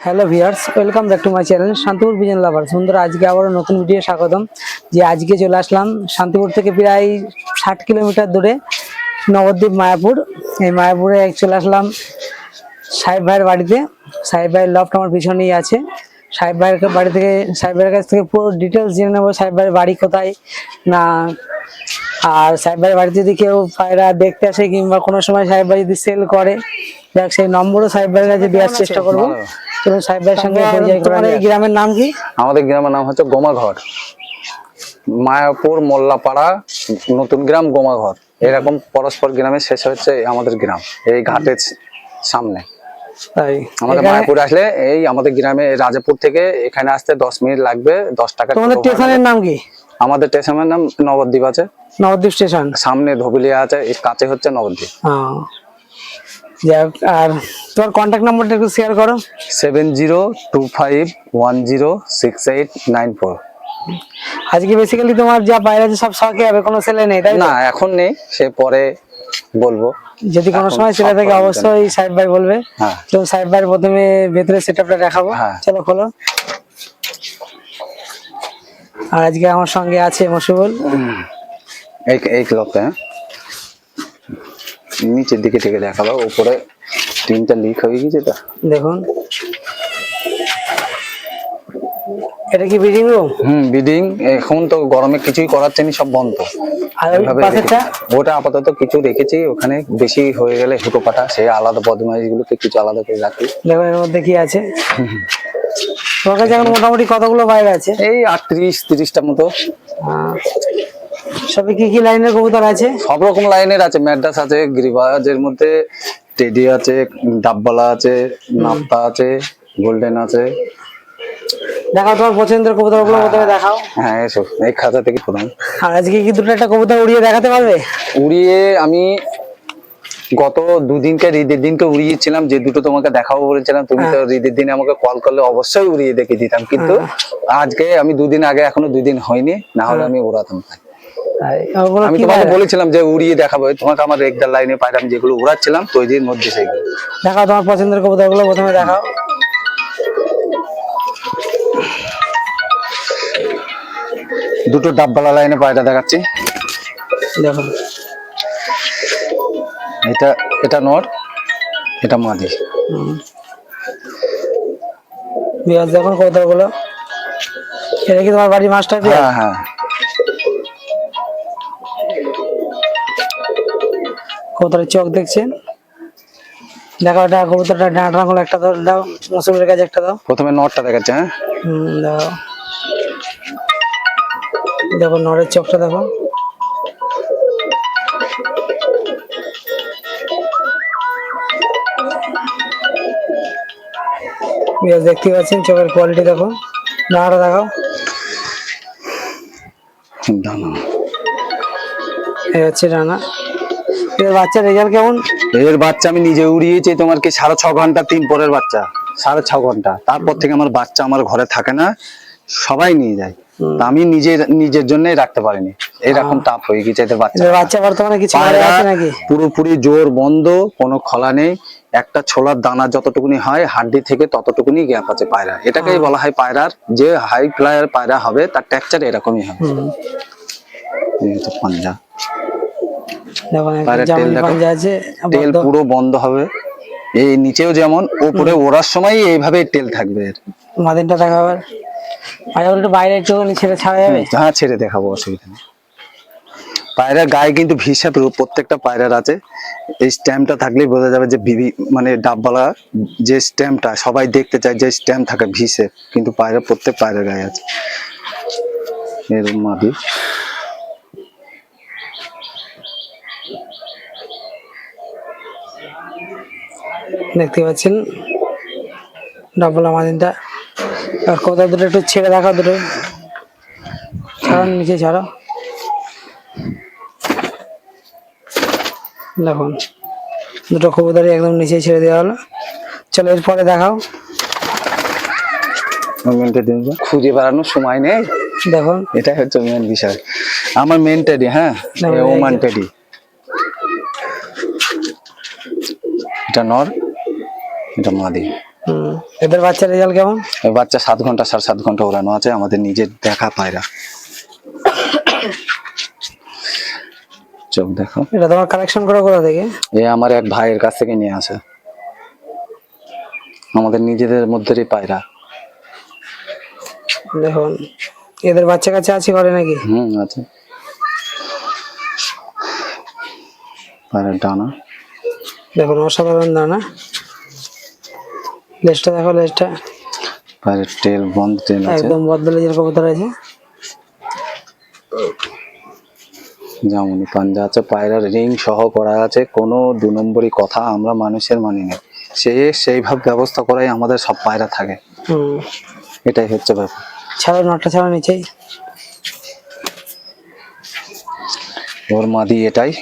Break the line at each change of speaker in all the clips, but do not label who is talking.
Hello viewers welcome back to my channel Shantipur Bijan lover সুন্দর আজকে আবারও নতুন ভিডিও স্বাগতম। যে আজকে চলে আসলাম শান্তিপুর থেকে প্রায় ষাট কিলোমিটার দূরে নবদ্বীপ মায়াপুর। এই মায়াপুরে চলে আসলাম সাহেব ভাইয়ের বাড়িতে। সাহেব ভাইয়ের লফট আমার পিছনেই আছে। সাহেব ভাইয়ের বাড়ি থেকে সাহেব ভাইয়ের কাছ থেকে পুরো ডিটেলস জেনে নেব, সাহেব ভাইয়ের বাড়ি কোথায় না। আর সাহেব ভাইয়ের বাড়িতে যদি কেউ পায়রা দেখতে আসে কিংবা কোনো সময় সাহেব ভাই যদি সেল করে দেখ সেই নম্বরও সাহেব ভাইয়ের কাছে দেওয়ার চেষ্টা করব। চলুন সাহেব ভাইয়ের সঙ্গে পরিচয় গ্রামের নাম কি?
আমাদের গ্রামের নাম হচ্ছে গোমাঘর। মায়াপুর মোল্লাপাড়া নতুন গ্রাম গোমাঘর। এরকম পরস্পর গ্রামে শেষ হচ্ছে আমাদের গ্রাম এই ঘাটের সামনে।
তাই
আমাদের মায়াপুর আসলে এই আমাদের গ্রামে রাজাপুর থেকে এখানে আসতে দশ মিনিট লাগবে দশ টাকা
তোমাদের স্টেশনের নাম কি?
আমাদের স্টেশনের নাম নবদ্বীপ আছে।
নবদ্বীপ স্টেশন।
সামনে ধবিলিয়া আছে এর কাছে হচ্ছে নবদ্বীপ।
হ্যাঁ আর তোমার কন্ট্যাক্ট নাম্বারটা একটু শেয়ার করো।
Seven zero two five one zero six eight nine four.
আজকে বেসিক্যালি তোমার যা বাইরে আছে সব শখে হবে কোনো ছেলে নেই তাই
না এখন নেই সে পরে বলব।
যদি কোনো সময় ছেলে থাকে অবশ্যই সাহেব ভাই বলবে।
হ্যাঁ।
তো সাহেব ভাইয়ের প্রথমে ভেতরে সেটআপটা দেখাবো।
হ্যাঁ।
চলো খোলো। আর আজকে আমার সঙ্গে আছে মসুবুল
এই এই ক্লবটা হ্যাঁ? নিচের দিকে থেকে দেখাবো উপরে টিনটা লিক হয়ে গেছে তো।
দেখুন। এটা কি বিডিং রুম
হুম বিডিং এখন তো গরমে কিছুই করাচ্ছে নি সব বন্ধ।
আর পাশেরটা?
ওটা আপাতত কিছু রেখেছি ওখানে বেশি হয়ে গেলে হুটো পাটা সে আলাদা বদমাইশ গুলোকে কিছু আলাদা করে রাখি।
দেখো এর মধ্যে কি আছে? তোমার কাছে এখন মোটামুটি কতগুলো বাইরে আছে?
এই আটত্রিশ তিরিশটা মতো।
সবই কি কি লাইনের কবুতর আছে?
সব রকম লাইনের আছে ম্যাড্রাস আছে গ্রিবাজের মধ্যে টেডি আছে ডাববালা আছে নাপ্তা আছে গোল্ডেন আছে।
দেখাও তোমার পছন্দের কবুতরগুলো প্রথমে দেখাও।
হ্যাঁ এসব এই খাতা থেকে প্রথম।
আর আজকে কি দুটো একটা কবুতর উড়িয়ে দেখাতে পারবে?
উড়িয়ে আমি গত দুদিনকে ঈদের দিনকে উড়িয়েছিলাম যে দুটো তোমাকে দেখাবো বলেছিলাম তুমি তো ঈদের দিনে আমাকে কল করলে অবশ্যই উড়িয়ে দেখে দিতাম। কিন্তু আজকে আমি দুদিন আগে এখনও দুই দিন হয়নি না হলে আমি উড়াতাম আমি তোমাকে বলেছিলাম যে উড়িয়ে দেখাবো তোমাকে আমার রেগদার লাইনে পাইলাম যেগুলো উড়াচ্ছিলাম তৈরির মধ্যে সেইগুলো
দেখাও তোমার পছন্দের কবুতরগুলো প্রথমে দেখাও।
দুটো ডাববালা লাইনে পায়রা দেখাচ্ছি।
দেখো।
এটা এটা নর এটা মাদি।
বিয়াস দেখুন কবুতরগুলো এটা কি তোমার বাড়ির মাস্টার
হ্যাঁ হ্যাঁ।
কবুতরের চোখ দেখছেন। দেখো এটা কবুতরটা ডাঁটা গুলো একটা দাও দাও মসুমের কাছে একটা দাও।
প্রথমে নরটা দেখাচ্ছে হ্যাঁ?
হুম, দাও। দেখো নরের চোখটা দেখো। বিয়াস দেখতে পাচ্ছেন চোখের কোয়ালিটি দেখো। নাড়াটা দেখাও। এই হচ্ছে রানা এর বাচ্চার রেজাল্ট কেমন?
এর বাচ্চা আমি নিজে উড়িয়েছি তোমার কি সাড়ে ছ ঘণ্টা তিন পরের বাচ্চা সাড়ে ছ ঘণ্টা। তারপর থেকে আমার বাচ্চা আমার ঘরে থাকে না সবাই নিয়ে যায়। তা আমি নিজের নিজের জন্যই রাখতে পারিনি। এরকম তাপ হয়ে গেছে বাচ্চা।
বাচ্চা বর্তমানে কিছু নাকি?
পুরোপুরি জোর বন্ধ কোনো খোলা নেই। একটা ছোলার দানা যতটুকুনি হয় হাড্ডি থেকে ততটুকুনি গ্যাপ আছে পায়রা। এটাকেই বলা হয় পায়রার। যে হাই ফ্লায়ার পায়রা হবে তার টেক্সচার এরকমই হবে। পাঞ্জা।
আছে
তেল পুরো বন্ধ হবে। এই নিচেও যেমন উপরে ওড়ার সময় এইভাবে তেল থাকবে।
মাদিনটা দেখা আবার। একটু বাইরে একটু ছেড়ে ছাড়া যাবে?
হ্যাঁ ছেড়ে দেখাবো অসুবিধা নেই। পায়রার গায়ে কিন্তু ভিসা প্রত্যেকটা পায়রার আছে। এই স্ট্যাম্পটা থাকলেই বোঝা যাবে যে বিবি মানে ডাববালা যে স্ট্যাম্পটা সবাই দেখতে চায় যে স্ট্যাম্প থাকে ভিসে কিন্তু পায়রা প্রত্যেক পায়রার গায়ে আছে। এরকম মাদি।
দেখতে পাচ্ছেন। ডাবল মাদিনটা আর কোথাও দুটো একটু ছেড়ে দেখা দুটো। ছাড়ো নিচে ছাড়ো। দেখুন দুটো কবুতরই একদম নিচে ছেড়ে দেওয়া হলো। চলো এরপরে দেখাও।
খুঁজে বেড়ানোর সময় নেই।
দেখুন।
এটাই হচ্ছে মেন বিষয়। আমার মেন টেডি হ্যাঁ? ওমান টেডি এটা নর? এটা মাদি
হুম। এদের বাচ্চার রেজাল্ট কেমন?
বাচ্চা সাত ঘণ্টা সাড়ে সাত ঘণ্টা ওড়ানো আছে আমাদের নিজের দেখা পায়রা চোখ দেখো।
এটা তোমার কালেকশন করা কোথা থেকে?
এ আমার এক ভাইয়ের কাছ থেকে নিয়ে আসে। আমাদের নিজেদের মধ্যেরই পায়রা
দেখুন এদের বাচ্চা কাছে আছে করে নাকি?
হুম আছে। পায়রার ডানা।
দেখুন অসাধারণ দানা লেজটা দেখো লেজটা।
পায়রার টেল বন্ধ টেল আছে।
একদম বদ্ধ লেজের কবুতর আছে
যেমনই পাঞ্জা আছে পায়রার রিং সহ করা আছে কোনো দু নম্বরই কথা আমরা মানুষের মানি না। সে সেইভাবে ব্যবস্থা করাই আমাদের সব পায়রা থাকে। এটাই হচ্ছে ব্যাপার।
ছাড়ো নটটা ছাড়ো নিচেই।
ওর মাদি এটাই।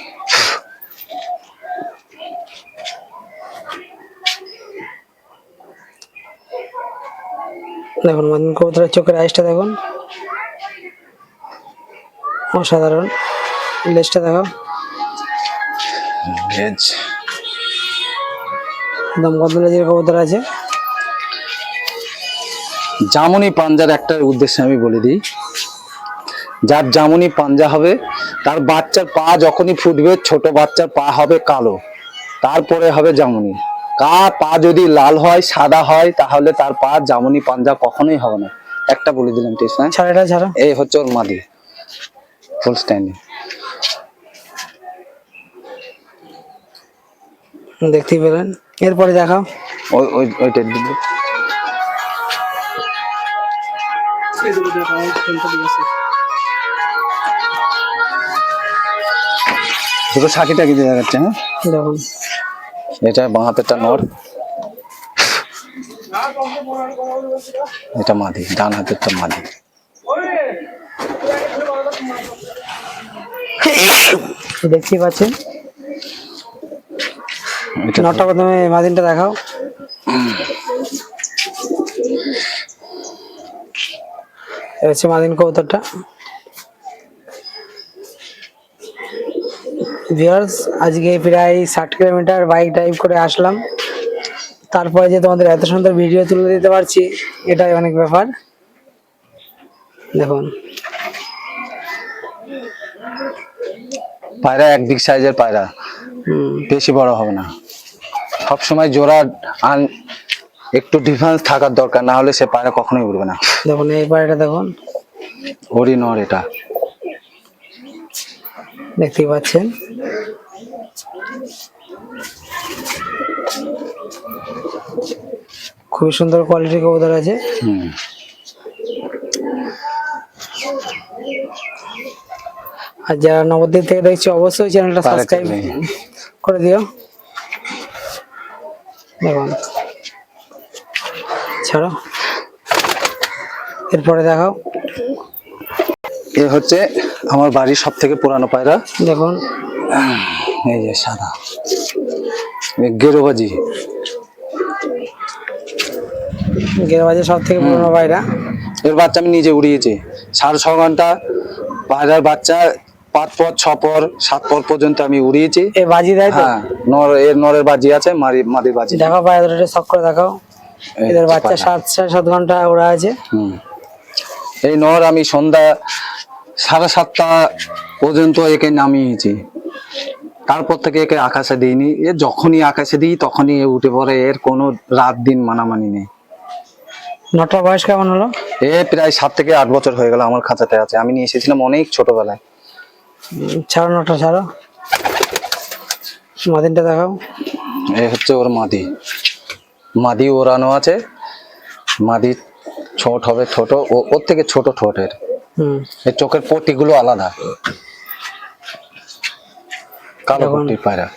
দেখুন মাদিন কবুতরের চোখের আইসটা দেখুন। অসাধারণ। লেজটা দেখো একদম লেজের কবুতর আছে।
জামুনি পাঞ্জার একটা উদ্দেশ্যে আমি বলে দিই। যার জামুনি পাঞ্জা হবে তার বাচ্চার পা যখনই ফুটবে ছোট বাচ্চার পা হবে কালো। তারপরে হবে জামুনি। কা পা যদি লাল হয় সাদা হয় তাহলে তার পা জামুনি পাঞ্জা কখনোই হবে না। একটা বলে দিলাম ঠিক না
ছাড়ো ছাড়ো।
এই হচ্ছে ওর মাদি। ফুল স্ট্যান্ডিং
দেখতেই পেলেন। এরপরে দেখাও।
ওই ওই ওইটার দিকে দুটো সাকিটা কি দেখা যাচ্ছে হ্যাঁ?
দেখুন।
এটা বাঁ হাতেরটা নর। এটা মাদি ডান হাতেরটা মাদি।
দেখতেই পাচ্ছেন। নটটা প্রথমে মাদিনটা দেখাও। হচ্ছে মাদিন কবুতরটা। ভিউয়ার্স আজকে প্রায় ষাট কিলোমিটার বাইক ড্রাইভ করে আসলাম। তারপরে যে তোমাদের এত সুন্দর ভিডিও তুলে দিতে পারছি এটাই অনেক ব্যাপার। দেখুন।
পায়রা এক বিগ সাইজের পায়রা। বেশি বড় হবে না। সব সময় জোড়া আন একটু ডিফারেন্স থাকার দরকার না হলে সে পায়রা কখনোই উঠবে না।
দেখুন এই পায়রাটা দেখুন।
নর এটা।
দেখতেই পাচ্ছেন। খুবই সুন্দর কোয়ালিটির কবুতর আছে। আর যারা নবদ্বীপ থেকে দেখছি অবশ্যই চ্যানেলটা সাবস্ক্রাইব। করে দিও। দেখুন। ছাড়ো। এরপরে দেখাও।
এ হচ্ছে আমার বাড়ির সব থেকে পুরানো পায়রা?
দেখুন।
এই যে সাদা। গেরোবাজি
গেরবাজের সব থেকে পুরোনো পায়রা।
এর বাচ্চা আমি নিজে উড়িয়েছি। সাড়ে ছ ঘণ্টা পায়রার বাচ্চা পাঁচ পর ছ পর সাত পর পর্যন্ত আমি উড়িয়েছি।
এ বাজি দেয়
হ্যাঁ নর এর নরের বাজি আছে মারি মাদির বাজি। নেই।
দেখাও পায়রা দুটো শখ করে দেখাও। এদের বাচ্চা সাত সাড়ে সাত ঘণ্টা ওরা আছে।
এই নর আমি সন্ধ্যা সাড়ে সাতটা পর্যন্ত একে নামিয়েছি। তারপর থেকে একে আকাশে দিইনি। এ যখনই আকাশে দিই তখনই এ উঠে পড়ে। এর কোনো রাত দিন মানামানি নেই।
নটার বয়স কেমন হলো?
এ প্রায় সাত থেকে আট বছর হয়ে গেল আমার খাঁচাতে আছে। আমি নিয়ে এসেছিলাম অনেক ছোটবেলায়।
ছাড়ো নটা ছাড়ো। মাদিনটা দেখাও।
এই হচ্ছে ওর মাদি। মাদি ওড়ানো আছে। মাদি ছোট হবে ছোট ও ওর থেকে ছোট ঠোঁটের।
হুম।
এর চোখের পটিগুলো আলাদা। কালো। পটির পায়রা।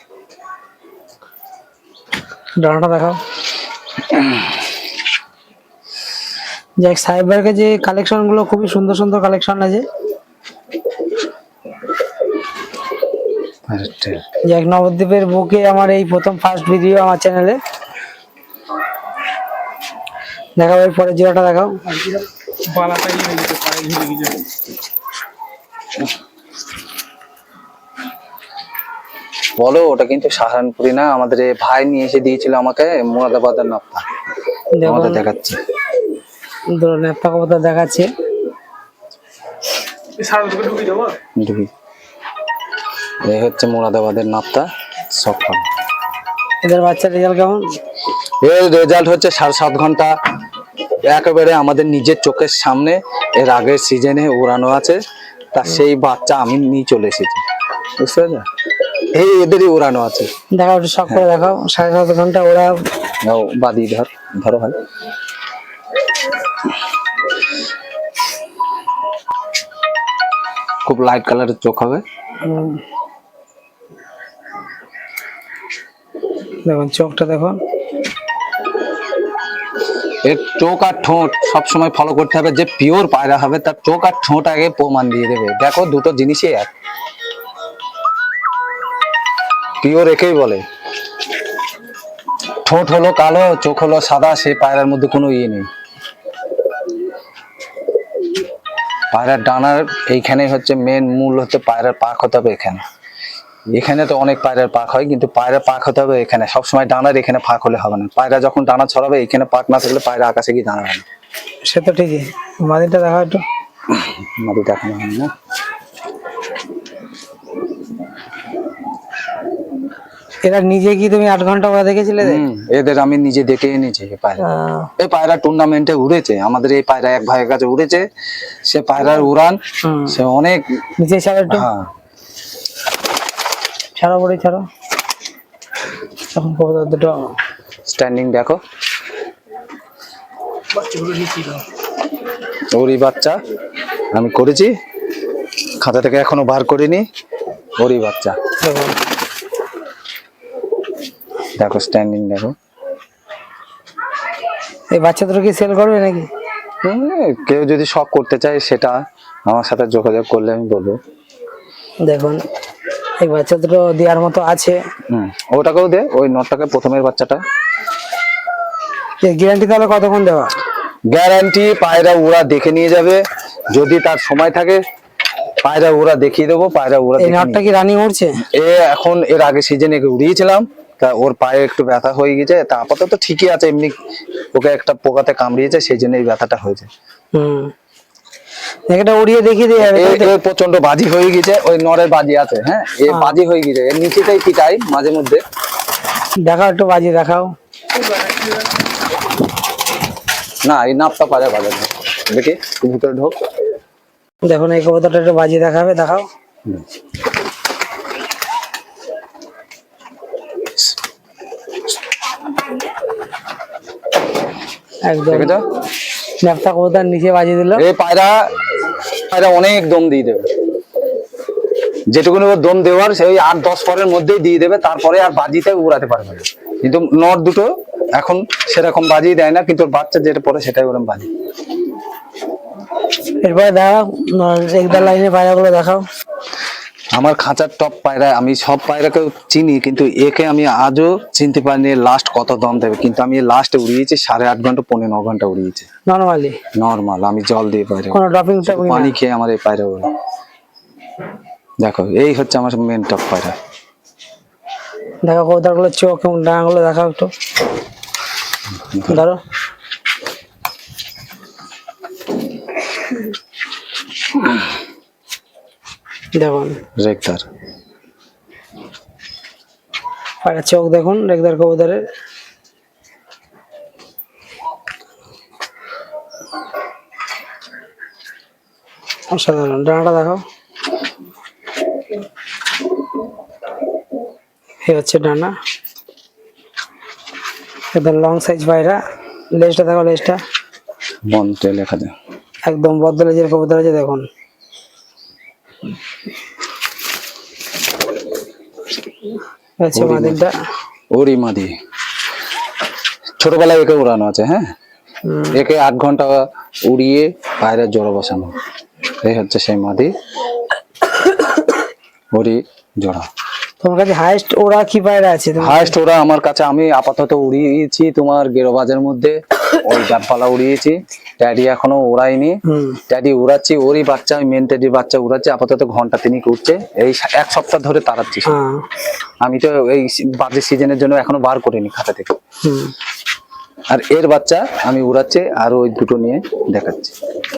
ডানাটা দেখাও। যাক সাহেবের কাছে কালেকশনগুলো খুবই সুন্দর সুন্দর কালেকশন আছে। যাক নবদ্বীপের বুকে আমার এই প্রথম ফার্স্ট ভিডিও আমার চ্যানেলে দেখাও এর পরের জিরাটা দেখাও।
বলো ওটা কিন্তু সাহারানপুরি না? আমাদের এ ভাই নিয়ে এসে দিয়েছিল আমাকে মুরাদাবাদের নাপ্তা।
দেখুন
আমাদের দেখাচ্ছে।
দেখাচ্ছে।
ঢুকি এই হচ্ছে মুরাদাবাদের নাপটা সব
এদের বাচ্চার রেজাল্ট কেমন?
এর রেজাল্ট হচ্ছে সাড়ে সাত ঘণ্টা। একেবারে আমাদের নিজের চোখের সামনে এর আগের সিজনে উড়ানো আছে তা সেই বাচ্চা আমি নিয়ে চলে এসেছি। বুঝতে পারলে এই এদেরই উড়ানো আছে।
দেখাও একটু শখ করে দেখাও সাড়ে সাত ঘণ্টা ওরা
বাদি ধর ধরো ভাই। খুব লাইট কালারের চোখ হবে।
দেখুন চোখটা দেখুন।
এর চোখ আর ঠোঁট সবসময় ফলো করতে হবে। যে পিওর পায়রা হবে, তার চোখ আর ঠোঁট আগে প্রমাণ দিয়ে দেবে। দেখো, দুটো জিনিসই এক। পিওর একেই বলে। ঠোঁট হলো কালো, চোখ হলো সাদা, সেই পায়রার মধ্যে কোনো ইয়ে নেই। পায়রার ডানার এইখানে হচ্ছে মেন মূল হচ্ছে পায়রার পাক হতে হবে এখানে। এখানে তো অনেক পায়রার পাক হয় কিন্তু পায়রা পাক হতে হবে এখানে। সবসময় ডানার এখানে ফাঁক হলে হবে না। পায়রা যখন ডানা ছড়াবে এখানে পাক না থাকলে পায়রা আকাশে গিয়ে দাঁড়াবে না।
সে তো ঠিকই। মাদিটা দেখাও একটু।
মাটি দেখানো হয় না।
এরা নিজে কি তুমি আট ঘণ্টা ওরা দেখেছিলে?
এদের আমি নিজে দেখে এনেছি এই পায়রা। এই পায়রা টুর্নামেন্টে উড়েছে। আমাদের এই পায়রা এক ভাইয়ের কাছে উড়েছে। সে পায়রার উড়ান। সে অনেক
নিচে একটু?
হ্যাঁ।
ছাড়ো পরে ছাড়ো। কবুতর দুটো।
স্ট্যান্ডিং দেখো। ওরই বাচ্চা। আমি করেছি। খাতা থেকে এখনও বার করিনি। ওরই বাচ্চা। দেখো স্ট্যান্ডিং দেখো।
এই বাচ্চা দুটো কি সেল করবে নাকি?
কেউ যদি শখ করতে চায় সেটা আমার সাথে যোগাযোগ করলে আমি বলব।
দেখুন। এই বাচ্চা দুটো দেওয়ার মতো আছে।
হুম ওটাকেও দে ওই নটটাকে প্রথমের বাচ্চাটা।
গ্যারান্টি তাহলে কতক্ষণ দেওয়া?
গ্যারান্টি পায়রা ওরা দেখে নিয়ে যাবে। যদি তার সময় থাকে পায়রা ওরা দেখিয়ে দেবো পায়রা ওরা
এই নটটা কি রানিং উঠছে
এ এখন এর আগে সিজনে উড়িয়েছিলাম তা ওর পায়ে একটু ব্যথা হয়ে গেছে তা আপাতত ঠিকই আছে এমনি ওকে একটা পোকাতে কামড়িয়েছে সেই জন্য এই ব্যথাটা হয়েছে।
হুম। এটা উড়িয়ে দেখিয়ে দিয়ে যাবে
এ
তাই তো?
এ প্রচণ্ড বাজি হয়ে গেছে ওই নরের বাজি আছে হ্যাঁ? এ বাজি হয়ে গেছে এর নিচেটাই পিটাই মাঝে মধ্যে?
দেখাও একটু বাজি দেখাও।
না এই নাপটা পারে বাজে দেখি ভিতরে ঢোক।
দেখুন এই কবুতরটা একটু বাজি দেখাবে দেখাও। একদম। ন্যাপটা কবুতর নিচে বাজি দিল।
এই পায়রা পায়রা অনেক দম দিয়ে দেবে। যেটুকুনি ওর দম দেওয়ার সেই আট দশ পরের মধ্যেই দিয়ে দেবে তারপরে আর বাজিতে উড়াতে পারবে না। কিন্তু নট দুটো এখন সেরকম বাজি দেয় না কিন্তু বাচ্চা যেটা পরে সেটাই ওরকম বাজি।
এরপরে দেখাও একদার লাইনে পায়রাগুলো দেখাও।
আমার খাঁচার টপ পায়রা আমি সব পায়রাকে চিনি কিন্তু একে আমি আজও চিনতে পারিনি লাস্ট কত দম দেবে। কিন্তু আমি লাস্টে উড়িয়েছি সাড়ে আট ঘণ্টা পনেরো ন ঘণ্টা উড়িয়েছি।
নর্মালি
নর্মাল আমি জল দিয়ে পায়রা
কোনো ড্রপিং টপিং
পানি খেয়ে আমার এই পায়রা উড়ে দেখো এই হচ্ছে আমার মেন টপ পায়রা।
দেখো কবুতরগুলো চোখ এবং ডানাগুলো দেখাও একটু। ধরো। দেখুন
রেক্তার
পায়রা চোখ দেখুন রেগদার কবুতরের অসাধারণ। ডানাটা দেখাও এই হচ্ছে ডানা। একদম লং সাইজ পায়রা। লেজটা দেখো লেজটা।
মন্ত্রে লেখা যায়
একদম লেজের কবুতর আছে দেখুন। হচ্ছে মাদিরটা
মাদি। ছোটবেলায় একে উড়ানো আছে হ্যাঁ? একে আট ঘণ্টা উড়িয়ে বাইরে জোড়া বসানো। এই হচ্ছে সেই মাদি। ওরি জোড়া।
তোমার কাছে হাইস্ট ওরা কি পায়রা আছে?
হাইস্ট ওরা আমার কাছে আমি আপাতত উড়িয়েছি তোমার গেরোবাজের মধ্যে। ওই ডাবপালা উড়িয়েছি। ট্যাডি এখনও উড়াইনি ট্যাডি উড়াচ্ছি ওরই বাচ্চা মেন ট্যাডির বাচ্চা উড়াচ্ছি। আপাতত ঘণ্টা তিনিক উঠছে এই এক সপ্তাহ ধরে তাড়াচ্ছি।
হ্যাঁ।
আমি তো এই বাজে সিজনের জন্য এখনও বার করিনি খাতা থেকে। আর এর বাচ্চা আমি উড়াচ্ছি আর ওই দুটো নিয়ে দেখাচ্ছি।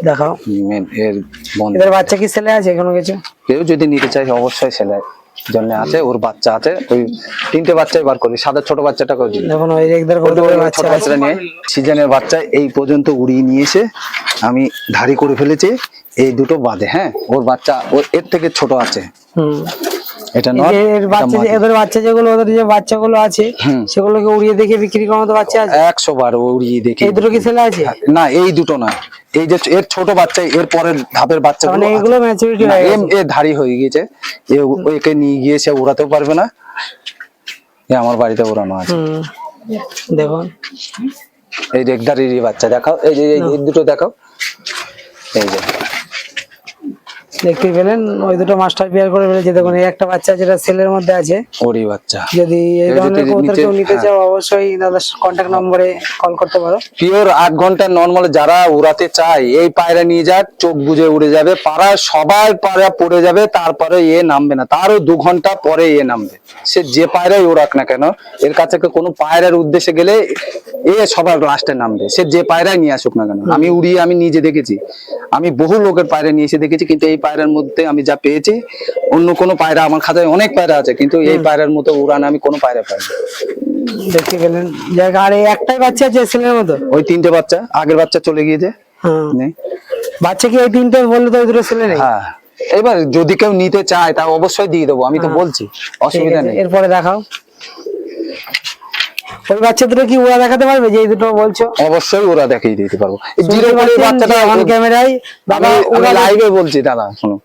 দেখাও।
মেন এর বন্ধ।
বাচ্চা কি ছেলে আছে কোনো কিছু?
কেউ যদি নিতে চাই অবশ্যই সেলাই জন্য আছে ওর বাচ্চা আছে ওই তিনটে বাচ্চাই বার করি সাদা ছোট বাচ্চাটা করে দিই।
দেখুন ওই একদার
ছোট বাচ্চাটা নিয়ে সিজনের বাচ্চা এই পর্যন্ত উড়িয়ে নিয়ে এসে আমি ধাড়ি করে ফেলেছি এই দুটো বাদে হ্যাঁ? ওর বাচ্চা ওর এর থেকে ছোট আছে।
হুম।
এটা নর
এর বাচ্চা এদের বাচ্চা যেগুলো ওদের যে বাচ্চাগুলো আছে। সেগুলোকে উড়িয়ে দেখে বিক্রি করার মতো বাচ্চা আছে?
একশো বার উড়িয়ে দেখি
এই দুটো কি ছেলে আছে?
না এই দুটো না। এই যে এর ছোট বাচ্চা এর পরের ধাপের বাচ্চা
মানে এগুলো ম্যাচুরিটি হয়ে গেছে।
এ ধাড়ি হয়ে গিয়েছে। এ ও- একে নিয়ে গিয়ে সে উড়াতেও পারবে না। এ আমার বাড়িতে উড়ানো আছে।
দেখুন
এই রেগদারির বাচ্চা দেখাও। এই যে এই দুটো দেখাও। এই যে।
দেখতে পেলেন ওই দুটো মাস্টার করে ফেলেছে। দেখুন এই একটা বাচ্চা যেটা সেলের মধ্যে আছে
ওরই বাচ্চা।
যদি এই ধরনের কবুতর কেউ নিতে
হ্যাঁ।
চাও অবশ্যই দাদার কন্ট্যাক্ট নম্বরে কল করতে পারো।
পিওর আট ঘণ্টা নর্মাল যারা উড়াতে চায় এই পায়রা নিয়ে যাক চোখ বুঝে উড়ে যাবে পায়রা পড়ে যাবে তারপরে এ নামবে না। তারও দু ঘণ্টা পরে এ নামবে। সে যে পায়রাই উড়াক না কেন এর কাছে কোনো পায়রার উদ্দেশ্যে গেলে এ সবার লাস্টে নামবে। সে যে পায়রাই নিয়ে আসুক না কেন। আমি উড়িয়ে আমি নিজে দেখেছি। আমি বহু লোকের পায়রা নিয়ে এসে দেখেছি কিন্তু এই পায়রার মধ্যে আমি যা পেয়েছি অন্য কোনো পায়রা আমার খাতায় অনেক পায়রা আছে কিন্তু এই পায়রার মতো উড়ান আমি কোনো পায়রা পাইনি।
দেখতে জায়গা আর এই একটাই বাচ্চা আছে সেলের মতো?
ওই তিনটে বাচ্চা আগের বাচ্চা চলে গিয়েছে।
বাচ্চা কি এই তিনটে বললে তো দুটো ছেলে নেই?
হ্যাঁ। এবার যদি কেউ নিতে চায় তা অবশ্যই দিয়ে দেবো আমি তো বলছি অসুবিধা নেই।
এরপরে দেখাও। ওই বাচ্চা দুটো কি ওরা দেখাতে পারবে যে দুটো বলছো?
অবশ্যই ওরা দেখিয়ে দিতে পারব। জিরো বাচ্চাটা
ক্যামেরায় বাবা ওরা
লাইভে বলছি দাদা শোনো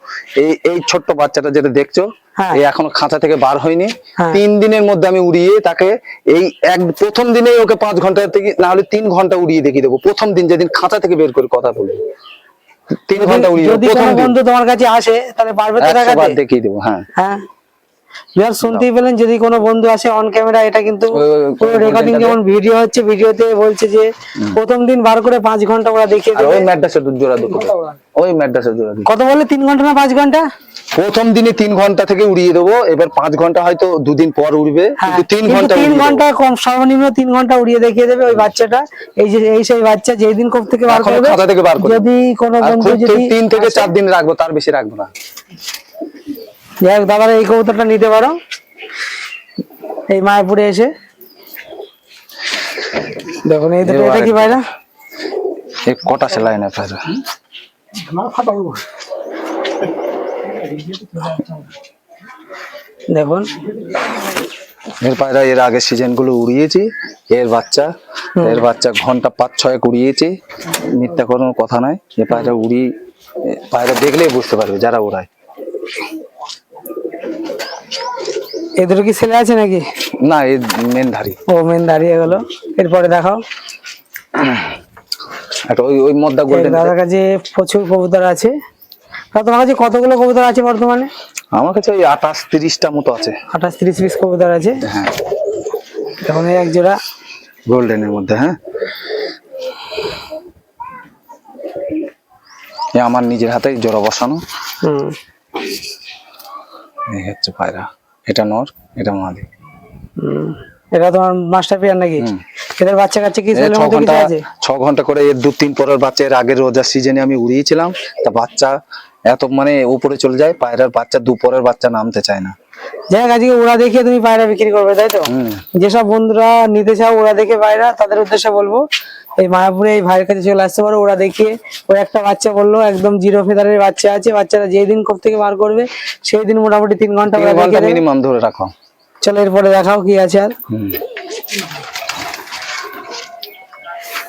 এই এই ছোট্ট বাচ্চাটা যেটা দেখছ
হ্যাঁ।
এই এখনও খাঁচা থেকে বার হয়নি।
হ্যাঁ।
তিন দিনের মধ্যে আমি উড়িয়ে তাকে এই এক প্রথম দিনেই ওকে পাঁচ ঘণ্টা থেকে না হলে তিন ঘণ্টা উড়িয়ে দেখিয়ে দেবো। প্রথম দিন যেদিন খাঁচা থেকে বের করে কথা বলব। তিন ঘণ্টা উড়িয়ে
যদি কোনো বন্ধু তোমার কাছে আসে তাহলে পারবে তো দেখাতে?
দেখিয়ে দেবো হ্যাঁ।
হ্যাঁ। যার শুনতেই পেলেন যদি কোনো বন্ধু আসে অন ক্যামেরা এটা কিন্তু রেকর্ডিং যেমন ভিডিও হচ্ছে ভিডিওতে বলছে যে প্রথম দিন বার করে পাঁচ ঘণ্টা ওরা দেখিয়ে
ওই ম্যাড্রাসের জোড়া দুটো। ওই ম্যাড্রাসের জোড়া
কত বলে তিন ঘণ্টা না পাঁচ ঘণ্টা?
প্রথম দিনে তিন ঘণ্টা থেকে উড়িয়ে দেবো এবার পাঁচ ঘণ্টা হয়তো দুদিন পর উড়বে
হ্যাঁ
কিন্তু তিন ঘণ্টা
তিন ঘণ্টা কম সর্বনিম্ন তিন ঘণ্টা উড়িয়ে দেখিয়ে দেবে ওই বাচ্চাটা। এই যে এই সেই বাচ্চা যেই দিন কোপ থেকে বার করবে
খাতা থেকে বার করবে।
যদি কোনো বন্ধু যদি
তিন থেকে চার দিন রাখব তার বেশি রাখব না।
যাই হোক দাদারা এই কবুতরটা নিতে পারো। এই মায়াপুরে এসে। দেখুন এই দুটো এটা কি বাইরা
এই কটা সেলাই না ফের
দেখুন।
এর পায়রা এর আগে সিজনগুলো উড়িয়েছি এর বাচ্চা এর বাচ্চা ঘণ্টা পাঁচ ছয় উড়িয়েছি মিথ্যা কোনো কথা নয় এ পায়রা উড়ি পায়রা দেখলেই বুঝতে পারবে যারা উড়ায়।
এই দুটো কি ছেলে আছে নাকি?
না এই মেন ধারি
ও মেন দাঁড়িয়ে গেল। এরপরে দেখাও।
একটা ওই ওই মদ্দা গোল্ডেন
দাদার কাছে প্রচুর কবুতর আছে। তোমার কাছে কতগুলো কবুতর আছে বর্তমানে?
আমার কাছে ওই আঠাশ তিরিশটা মতো আছে।
আঠাশ তিরিশ পিস কবুতর আছে।
হ্যাঁ।
এখন এই এক জোড়া।
গোল্ডেনের মধ্যে হ্যাঁ। এ আমার নিজের হাতে জোড়া বসানো।
হুম।
এই হচ্ছে পায়রা। এটা নর এটা মাদি
এটা তোমার মাস্টার পিয়ার নাকি? এদের বাচ্চা কাচ্চা কি ছেলের মধ্যে
ঘণ্টা
কিছু আছে?
ছ ঘণ্টা করে এর দু তিন পরের বাচ্চা এর আগের রোজার সিজনে আমি উড়িয়েছিলাম। তা বাচ্চা এত মানে উপরে চলে যায় পায়রার বাচ্চা দুপরের বাচ্চা নামতে চায় না।
যাই আজকে ওরা দেখিয়ে তুমি পায়রা বিক্রি করবে তাই তো? যেসব বন্ধুরা নিতে চাও ওরা দেখে পায়রা তাদের উদ্দেশ্যে বলব এই মায়াপুরে এই ভাইয়ের কাছে চলে আসতে পারো ওরা দেখিয়ে ওই একটা বাচ্চা বলল একদম জিরো ফেদারের বাচ্চা আছে বাচ্চারা যেই দিন কোপ থেকে বার করবে সেই দিন মোটামুটি তিন ঘণ্টা
মিনিমাম ধরে রাখো।
চলো এরপরে দেখাও কি আছে আর।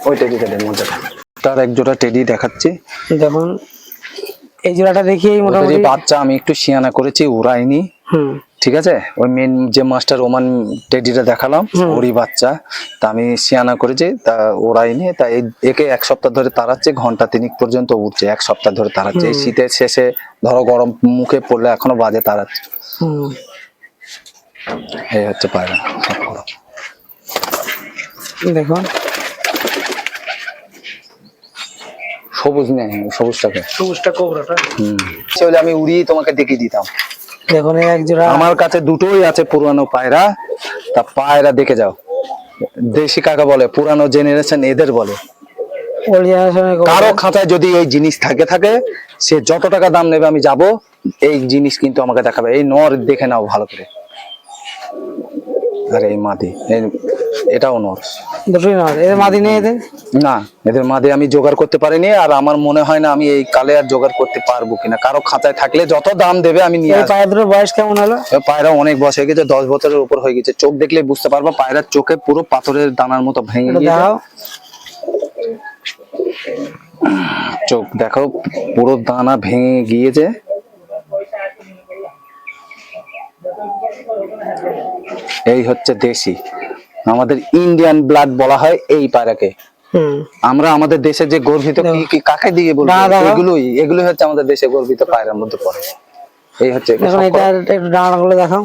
ওই তার এক জোড়া টেডি দেখাচ্ছি।
দেখুন এই জোড়াটা
ওদের
মোটামুটি
বাচ্চা আমি একটু শিয়ানা করেছি উড়াইনি।
হুম।
ঠিক আছে? ওই মেন যে মাস্টার ওমান টেডিটা দেখালাম ওরই বাচ্চা। তা আমি সিয়ানা করেছি তা ওরাই নিয়ে তা একে এক সপ্তাহ ধরে তাড়াচ্ছে ঘণ্টা তিনিক পর্যন্ত উঠছে এক সপ্তাহ ধরে তাড়াচ্ছে। শীতের শেষে ধরো গরম মুখে পড়লে এখনও বাজে তাড়াচ্ছে। এই হচ্ছে পায়রা
দেখুন।
সবুজ নেই সবুজটাকে।
সবুজটা কোবরাটা।
হম। আমি উড়িয়ে তোমাকে দেখিয়ে দিতাম।
দেখুন এক জোড়া
আমার কাছে দুটোই আছে পুরানো পায়রা। তা পায়রা দেখে যাও। দেশি কাকা বলে? পুরানো জেনারেশন এদের বলে। কারও খাতায় যদি এই জিনিস থাকে থাকে সে যত টাকা দাম নেবে আমি যাব। এই জিনিস কিন্তু আমাকে দেখাবে। এই নর দেখে নাও ভালো করে। আরে এই মাদি। এটাও নর।
দুটোই নয় এদের মাদি নেই এদের?
না এদের মাদি আমি জোগাড় করতে পারিনি আর আমার মনে হয় না আমি এই কালে আর জোগাড় করতে পারব কিনা। কারও খাতায় থাকলে যত দাম দেবে আমি নিয়ে আসব।
পায়ের দুটোর বয়স কেমন হলো?
পায়রা অনেক বয়স হয়ে গেছে দশ বছরের উপর হয়ে গেছে। চোখ দেখলে বুঝতে পারব পায়রার চোখে পুরো পাথরের দানার মতো ভেঙে
একটু
চোখ দেখো পুরো দানা ভেঙে গিয়েছে। এই হচ্ছে দেশি। আমাদের ইন্ডিয়ান ব্লাড বলা হয় এই পায়রাকে। আমরা আমাদের দেশে যে গর্বিত কি কি কাকে দিয়ে বলব। এগুলোই এগুলোই হচ্ছে আমাদের দেশে গর্বিত পায়রার মধ্যে পড়ে। এই হচ্ছে
এখন এটা একটু ডানাগুলো দেখাও।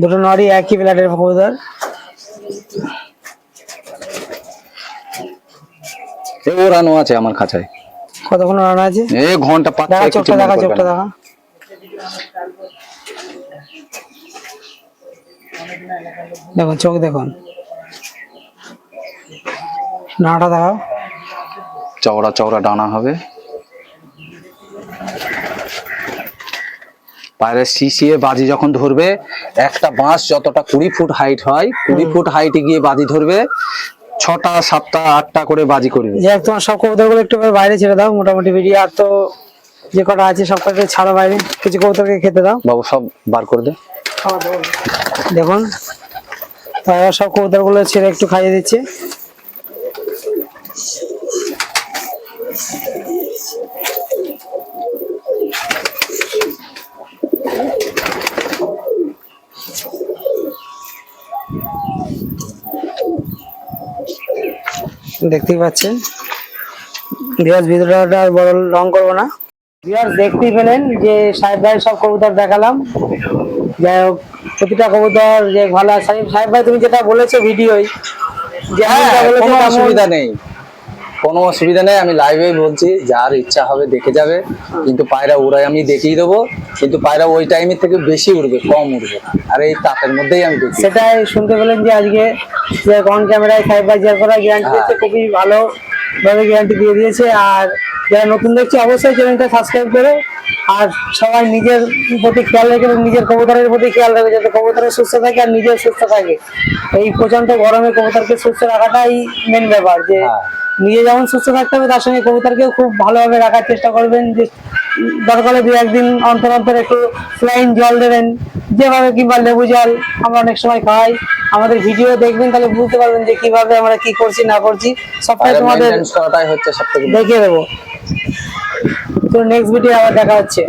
দুটো নরই একই ব্লাডের কবুতর
ওরানো আছে আমার খাঁচায়।
কতক্ষণ রান্না আছে?
এ ঘণ্টা পাঁচ
দেখা চোখটা দেখা চোখটা দেখা। দেখুন চোখ দেখুন। নাটা দেখাও।
চওড়া চওড়া ডানা হবে। পায়ের শিশিয়ে বাজি যখন ধরবে একটা বাঁশ যতটা কুড়ি ফুট হাইট হয় কুড়ি ফুট হাইটে গিয়ে বাজি ধরবে ছটা সাতটা আটটা করে বাজি করবে।
যে তোমার সব কবুতরগুলো একটু বাইরে ছেড়ে দাও মোটামুটি বেরিয়ে আর তো যে কটা আছে সব কটা ছাড়ো বাইরে। কিছু কবুতরকে খেতে দাও।
বাবু সব বার করে দে।
দেখুন, তারা সব কবুতরগুলো ছেড়ে একটু খাইয়ে দিচ্ছে। দেখতেই পাচ্ছেন বিরাজ ভিডিওটা বড় রং করব না। বিরাজ দেখতেই পেলেন যে সাহেব ভাই সব কবুতর দেখালাম। যাই হোক প্রতিটা কবুতর যে ভালো সাহেব সাহেব ভাই তুমি যেটা বলেছ ভিডিওই যে
হ্যাঁ, কোনো অসুবিধা নেই। কোনো অসুবিধা নেই আমি লাইভে বলছি যার ইচ্ছা হবে দেখে যাবে। কিন্তু পায়রা উড়াই আমি দেখিয়ে দেবো কিন্তু পায়রা ওই টাইমের থেকে বেশি উড়বে কম উড়বে। আর এই তাপের মধ্যেই আমি দেখি
সেটাই শুনতে পেলেন যে আজকে যে অন ক্যামেরায় সাহেব ভাই যার করা গ্যারান্টি। দিয়েছে খুবই ভালো ভাবে গ্যারান্টি দিয়ে দিয়েছে। আর যারা নতুন দেখছে অবশ্যই চ্যানেলটা সাবস্ক্রাইব করে আর সবাই নিজের প্রতি খেয়াল রেখে নিজের কবুতরের প্রতি খেয়াল রাখবে যাতে কবুতরের সুস্থ থাকে আর নিজের সুস্থ থাকে। এই প্রচণ্ড গরমে কবুতরকে সুস্থ রাখাটাই মেন ব্যাপার যে
হ্যাঁ।
নিজে যেমন সুস্থ থাকতে হবে তার সঙ্গে কবুতরকেও খুব ভালোভাবে রাখার চেষ্টা করবেন যে দরকার দু একদিন অন্তর অন্তর একটু স্লাইন জল দেবেন যেভাবে কিংবা লেবু জল আমরা অনেক সময় খাই। আমাদের ভিডিও দেখবেন তাহলে বুঝতে পারবেন যে কীভাবে আমরা কি করছি না করছি। সবটাই তোমাদের
হচ্ছে সব থেকে
দেখিয়ে দেবো। তো নেক্সট ভিডিও আবার দেখা হচ্ছে।